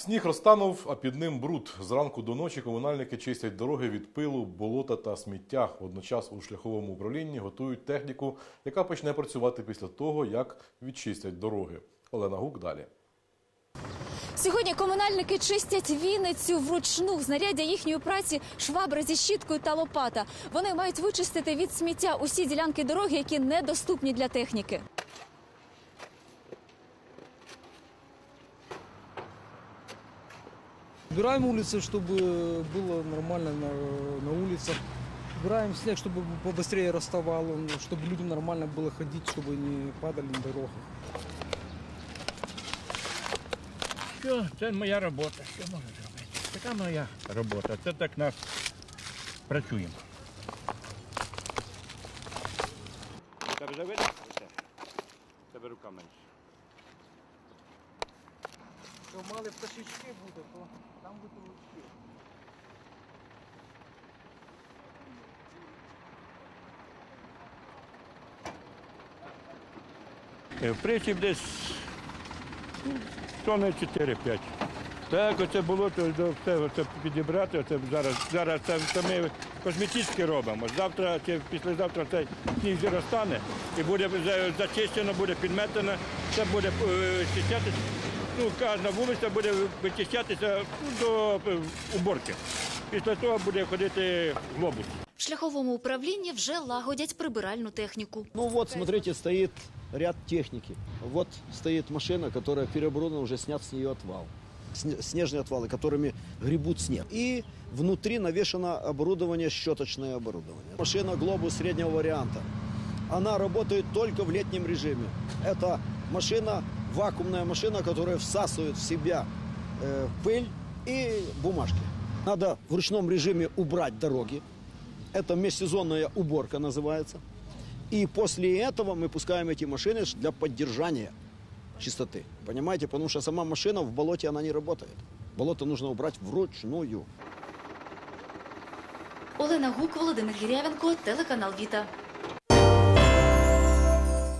Сніг розтанув, а під ним бруд. Зранку до ночі комунальники чистять дороги від пилу, болота та сміття. Водночас у шляховому управлінні готують техніку, яка почне працювати після того, як відчистять дороги. Олена Гук далі. Сьогодні комунальники чистять Вінницю вручну. Знаряддя їхньої праці швабра зі щіткою та лопата. Вони мають вичистити від сміття усі ділянки дороги, які недоступні для техніки. Убираем улицы, чтобы было нормально на, на улицах. Убираем снег, чтобы побыстрее расставал он, чтобы людям нормально было ходить, чтобы не падали на дорогах. Що, це моя робота. Що можу зробити? Така моя робота. Це так нас працюємо. Тебе заведе? Оце. Тебе рука менше. Якщо мали пташечки буде, то там буде лучше. Е, принципі, десь ну, тонни 4-5. Так, оце було, то оце підібрати, оце зараз, зараз це, це ми косметички робимо. Завтра чи післязавтра цей сніг розтане і буде зачищено, буде підметено, це буде е, чищатися. Ну, кожна вулиця буде вичищатися ну, до е, уборки. Після того буде ходити глобус. В шляховому управлінні вже лагодять прибиральну техніку. Ну вот, смотрите, стоит ряд техники. Вот стоит машина, которая переоборудована, уже снят с нее отвал. Сне- Снежные отвалы, которыми гребут снег. И внутри навешано оборудование, щеточное оборудование. Машина «Глобус» среднего варианта. Она работает только в летнем режиме. Это машина, вакуумная машина, которая всасывает в себя э, пыль и бумажки. Надо в ручном режиме убрать дороги. Это межсезонная уборка называется. И после этого мы пускаем эти машины ш- для поддержания чистоты. Понимаете? Потому что сама машина в болоте она не работает. Болото нужно убрать вручную. Олена Гук, Володимир Гірявенко, телеканал Віта.